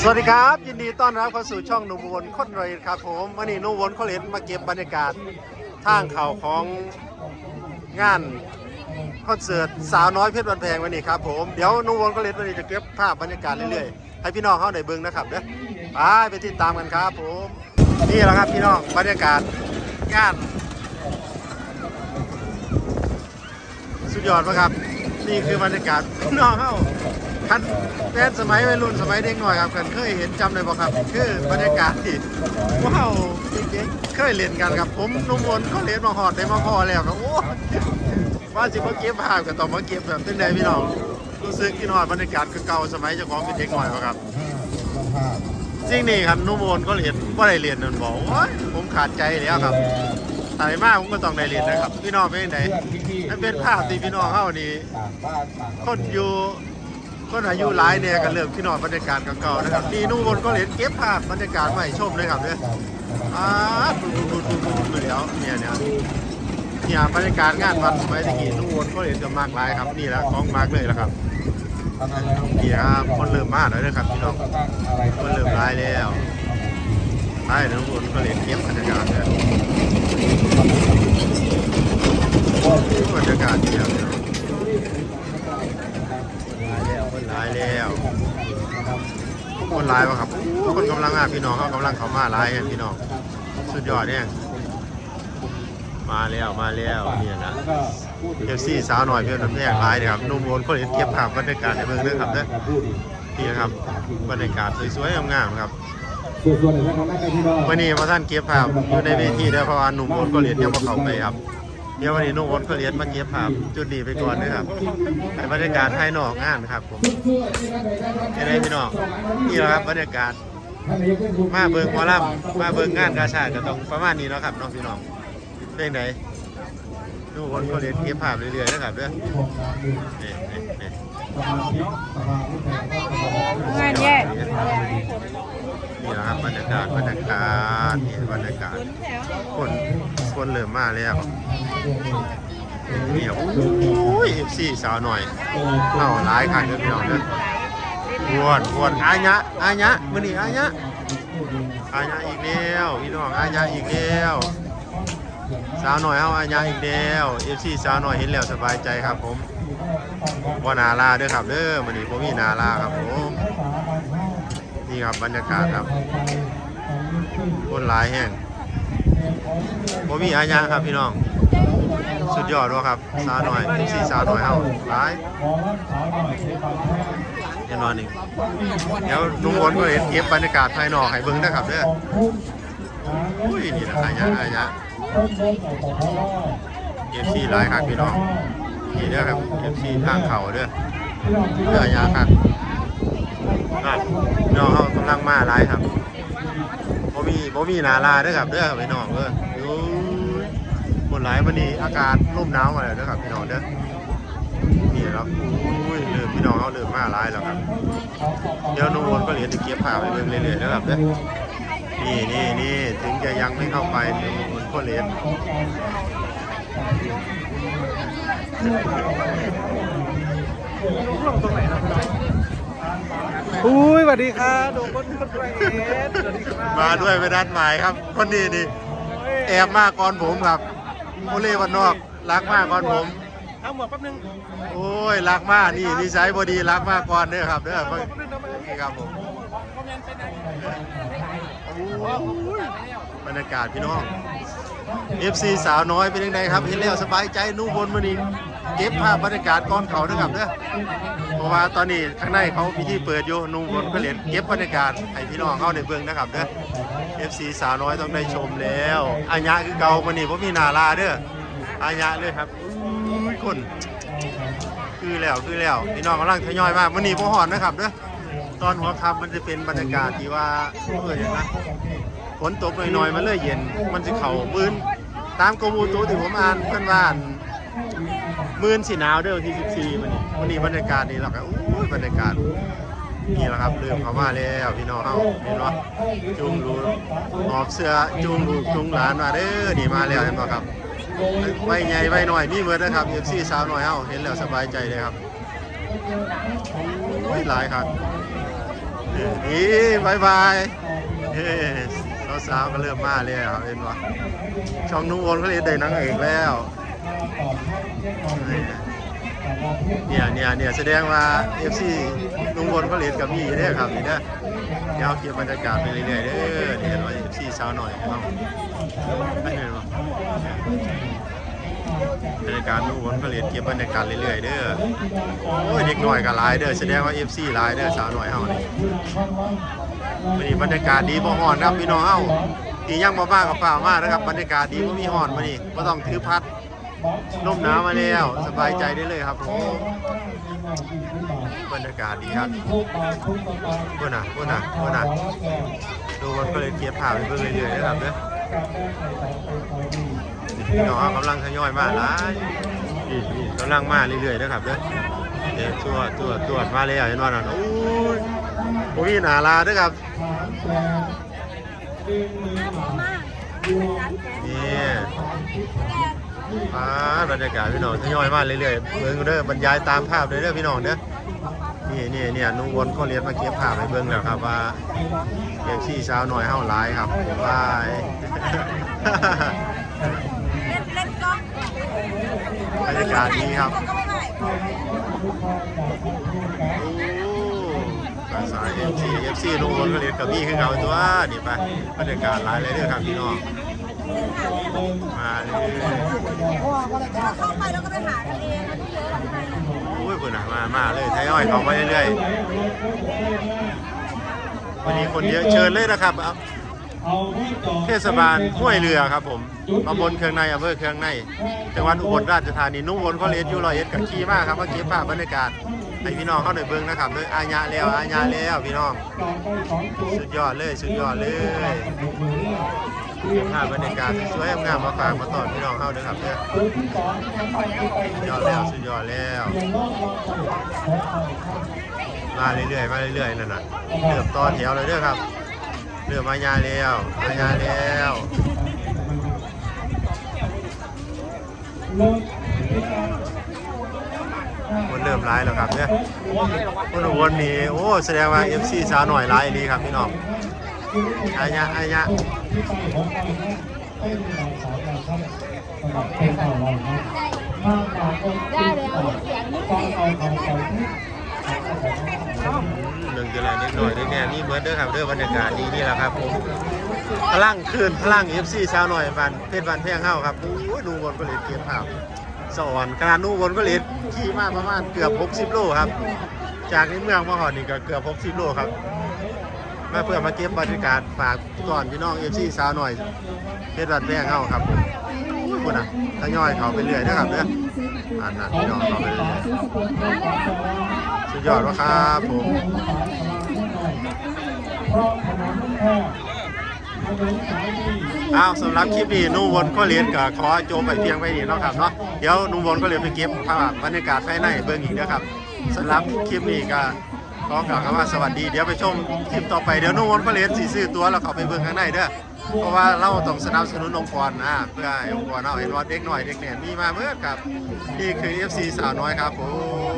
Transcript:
สวัสดีครับ ยินดีต้อนรับเข้าสู่ช่องหนุ่มวนคนรวยครับผมวันนี้หนุ่มวนคนเล่นมาเก็บบรรยากาศทางเขาของงานคอนเสิร์ตสาวน้อยเพชรบันแพงวันนี้ครับผมเดี๋ยวหนุ่มวนคนเล่นวันนี้จะเก็บภาพบรรยากาศเรื่อยๆให้พี่น้องเข้าในเบิ้งนะครับเด้อไปไปติดตามกันครับผมนี่แหละครับพี่น้องบรรยากาศงาน สุดยอดมากครับ นี่คือบรรยากาศพี่น้องเข้า คันแฟนสมัยวัยรุ่นสมัยเด็กหน่อยครับกันเคยเห็นจำได้บ่ครับ คือบรรยากาศที่ว้าวเด็กๆเคยเล่นกันครับผมนุ่มวนเขาเล่นมาหอดได้มาพอแล้วครับโอ้ว่าสิมาเก็บภาพก็ต้อมาเก็บแบบเป็นไงพี่น้องรู้สึกกินหอดบรรยากาศคือเก่าสมัยเจ้าของเป็นเด็กหน่อยบ่ครับจริงนี่ครับนุ่มวนก็เรียนว่าได้เรียนนั่นบอกว่าผมขาดใจแล้วครับตายมากผมก็ต้องได้เรียนนะครับ พี่น้องเป็นไงมันเป็นภาพที่พี่น้องเฮานี่ต่างบ้านต่คนอยู่ คนอายุหลายเนี่ยก็เริ่มที่นอนบรรยากาศเก่าๆนะครับนี่นู่นบนก็เห็นเก็บภาพบรรยากาศใหม่ชมเลยครับเนี่ยอ่าดูดูดูดูดูเดูแล้วเนี่ยเนี่ยเนี่ยบรรยากาศงานวันสมัยตะกี้นู่นบนก็เห็นจะมากหลายครับนี่แหละของมากเลยละครับทำอะไรนี่ครับคนเริ่มมากแล้วนะครับพี่น้องคนเริ่มหลายแล้วใช่นู่นบนก็เห็นเก็บบรรยากาศเนี่ยบรรยากาศเดียวหลายแล้ว คนหลายแล้วคนหลายวะครับคนกำลังมาพี่น้องเขากำลังเขามาหลายกันพี่น้องสุดยอดเนี่ยมาแล้วมาแล้วเนี่ยนะแล้วก็พูดถึงเอฟซีสาวหน่อยเพื่อนน้ำแยกหลายเลยครับนุ่มโอนคนเห็นเก็บภาพบรรยากาศในเมืองด้วยครับเด้อพูดอีกนี่นะครับบรรยากาศสวยๆงามๆครับส่วนส่วนหนึ่งนะครับนั่นก็ที่ว่าวันนี้มาท่านเก็บภาพอยู่ในเวทีเด้อเพราะว่าหนุ่มโอนก็เรียนยังมาเข้าไปครับ เดี๋ยววันนี้นุ่มโอนก็เรียนมาเก็บภาพจุดดีไปก่อนนะครับให้บรรยากาศภายนอกงานครับผมยังไงพี่น้องนี่แหละครับบรรยากาศ มาเบิงหมอลำมาเบิงงานกาชาติก็ต้องประมาณนี้เนาะครับน้องพี่น้องเพลงไหนดูคนเขาเรียนเก็บภาพเรื่อยๆนะครับเด้อนี่นี่นี่งานแย นี่นะครับบรรยากาศบรรยากาศนี่บรรยากาศคนคนเริ่มมาแล้วนี่โอ้ยเอฟซีสาวหน่อยเข้าหลายคันเด้อพี่น้องเด้อปวดปวดอายะอายะมือนี้อายะอาญาอีกแล้วพี่น้องอาญาอีกแล้วสาวหน่อยเอาอาญาอีกแล้วเอฟซีสาวหน่อยเห็นแล้วสบายใจครับผมว่านาลาเด้อครับเด้อมันนี้ผมมีนาลาครับผม นี่ครับบรรยากาศครับคนหลายแห้งผมมีอาญาครับพี่น้อง สุดยอดวะครับสาหน่อยเอฟซีสาหน่อยเอาหลายแน่นอนนี่เดี๋ยวลุงวนก็เห็นเก็บบรรยากาศภายนอกให้เบิ่งนะครับเด้ออุ้ยนี่แหละอายะอายะเอฟซีหลายครับพี่น้องนี่เด้อครับเอฟซีทางเข่าเด้อเด้ออายะครับ อะน้องเขากำลังมาหลายครับบ่มีบ่มีหนาลาเด้อครับเด้อพี่น้องเด้อโอ้ยคนหลายวันนี้อากาศร่มหนาวมาแล้วเด้อครับพี่น้องเด้อนี่ครับอุ้ยเริ่มพี่น้องเขาเริ่มมาหลายแล้วครับ เดี๋ยวนุ่วนก็เหลือจะเก็บผ้าไปเบิ่งเรื่อยๆนะครับเด้อนี่นี่นี่ถึงจะยังไม่เข้าไปนุ่วนก็เหลือ อุ้ยสวัสดีครับโดมคนคนด้วยเอ็ดสวัสดีครับมาด้วยไม่นัดหมายครับ คนนี้นี่แอบมาก่อนผมครับโอเล่วันนอกรักมากก่อนผมเอาหมวกแป๊บนึงโอ้ยรักมากนี่นิสัยบดีรักมากก่อนเด้อครับเด้อแป๊บนึงนะมานี่ครับผมโอ้ยบรรยากาศพี่น้อง FC สาวน้อยเป็นยังไงครับเห็นแล้วสบายใจนุ่บนมานี่ เก็บภาพบรรยากาศก่อนเขาเด้อครับเด้อเพราะว่าตอนนี้ข้างในเขาพิธีเปิดอยู่นุ่บนก็เหรียญเก็บบรรยากาศให้พี่น้องเข้าในเบื้องนะครับเด้อ FC สาวน้อยต้องได้ชมแล้วอายะคือเก่ามานี่ผมมีนาลาเด้ออายะเลยครับอุ้ยคน คือแล้วคือแล้วพี่น้องกำลังทยอยมากมันนี่พ่หอนนะครับเด้อตอนหัวค่ำมันจะเป็นบรรยากาศที่ว่าเอออย่างนะฝนตกหน่อยๆมันเลยเย็น มันจะเข่ามืนตามกรมอุตุที่ผมอ่านเพื่อนว่าน มื่นสีหนาวเด้อที่ 14มันนี่วันนี้บรรยากาศนี่แหละครับอู้ยบรรยากาศนี่แหละครับเริ่มเข้ามาแล้วพี่น้องเฮาเห็นบ่จุงรูหอบเสื้อจุงลูกจุงหลานมาเด้อนี่มาแล้วเห็นบ่ครับไว้ใหญ่ไว้หน่อยมีเบิดนะครับ FC สาวหน่อยเฮาเห็นแล้วสบายใจเลยครับโอ้ยหลายครับนี่บายบายเฮ้สาวๆก็เริ่มมาเลยครับเห็นปะช่องนุ่งวนเขาเลยได้นังเอกแล้ว เนี่ยเนี่ยเนี่ยแสดงว่า FC นุ่งวนเขาเล่นกับพี่เด้อครับนี่เด้อเดี๋ยวเก็บบรรยากาศไปเรื่อยๆเด้อเดี๋ยวเรา FC สาวหน่อยเนาะไปเห็นปะบรรยากาศนุ่งวนเขาเล่นเก็บบรรยากาศเรื่อยๆเด้อโอ้ยเด็กหน่อยก็หลายเด้อแสดงว่า FC หลายเด้อสาวหน่อยเฮานี่วันนี้บรรยากาศดีบ่ฮ้อนครับพี่น้องเอ้าอียังบ่มากกับฝ่ามากนะครับบรรยากาศดีบ่มีฮ้อนมานี่บ่ต้องถือพัด ลมหนาวมาแล้วสบายใจได้เลยครับผมบรรยากาศดีครับเพิ่นน่ะเพิ่นน่ะเพิ่นน่ะดูมันก็เลยเก็บภาพไปเบิ่งเรื่อยๆนะครับเด้อพี่น้องกำลังทยอยมาหลายนี่กำลังมาเรื่อยๆนะครับเด้อเดี๋ยวตัวตัวตัวมาแล้วเห็นว่านั่นโอ้ยบ่มีหนาลาเด้อครับนี่ อ่าบรรยากาศพี่น้องทยอยมาเรื่อยๆเบิ่งเด้อบรรยายตามภาพเลยเด้อพี่น้องเด้อนี่นี่เนี่ยนุ่งวนก็เรียนมาเก็บภาพให้เบิ่งแล้วครับว่าเก็บซี่สาวหน่อยเฮาหลายครับบายเล่นเล่นกล้องบรรยากาศดีครับโอ้สายเอฟซีเอฟซีนุ่งวนก็เรียนกับพี่คือเขาตัวนี่ไปบรรยากาศหลายเลยเด้อครับพี่น้อง มาเลยเข้าไปแล้วก็ไปหากันเองมันไม่เยอะหรอกข้างในน่ะโอ้ยเพิ่นน่ะมา มาเลยทยอยเข้ามาเรื่อยๆวันนี้คนเยอะเชิญเลยนะครับ เทศบาลห้วยเรือครับผมตำบลเครืองในอำเภอเครืองใน จังหวัดอุบลราชธานีนุ่งวนก็เรียนอยู่ร้อยเอ็ดกับขี่มากครับมาเก็บภาพบรรยากาศให้พี่น้องเข้าหน่อยเบิ่งนะครับด้วยอาญาแล้วอาญาแล้วพี่น้อง สุดยอดเลย สุดยอดเลย ภาพบรรยากาศสวยงามมาฝากมาตอนพี่น้องเข้าด้วยครับเด้อสุดยอดแล้วสุดยอดแล้ว มาเรื่อยๆมาเรื่อยๆนั่นน่ะเริ่มต่อแถวเลยเด้อครับเริ่มมายาแล้วมายาแล้วคนเริ่มร้ายแล้วครับเนี่ยคนอุบลนี่โอ้แสดงว่า FC สาวหน่อยร้ายดีครับพี่น้องอายะอายะ ที่ไปของเราครับเต้นเราสาวเราครับสำหรับเป็นเราเราครับมากกว่าคนที่ต่อต้องเอาของเราที่หนึ่งจะไรนิดหน่อยด้วยนี่ยนี่เบิร์ดเด้อครับเด้อบรรยากาศดีนี่แหละครับผมพลังคืนพลังเอฟซีเช้าหน่อยวันเทศวันแพงเข้าครับอู้ดูบนก็เลยเตรียมภาพสอนคาะนู่บนก็เลยขี่มากประมาณเกือบ 60 โลครับ จากในเมืองมาหอนี่ก็เกือบ 60 โลครับ มาเพื่อมาเก็บบรรยากาศฝากก่อนพี่น้อง FC สาวหน่อยเพชรบันแพงเข้าครับผมคุณอะทยอยเขาไปเรื่อยนะครับเด้ออันนั้นพี่น้องเขาไปเรื่อยสุดยอดวะครับผมอ้าวสำหรับคลิปนี้นุ่งวนก็เรียนกับขอโจมไปเพียงไปนี่เนาะครับเนาะเดี๋ยวนุ่งวนก็เรียนไปเก็บภาพบรรยากาศภายในเบื้องอีกนะครับสำหรับคลิปนี้ก็ ขอกล่าวคำว่าสวัสดี เดี๋ยวไปชมคลิปต่อไป เดี๋ยวนุ่มวนก็เรียนสีซื้อตัวเราเข้าไปเบื้องข้างในเด้อ เพราะว่าเราต้องสนับสนุนองค์กรนะเพื่อให้องค์กรเราเห็นว่าเด็กหน่อยเด็กเนี่ยมีมาเมื่อกับนี่คือ FC สาวน้อยครับผม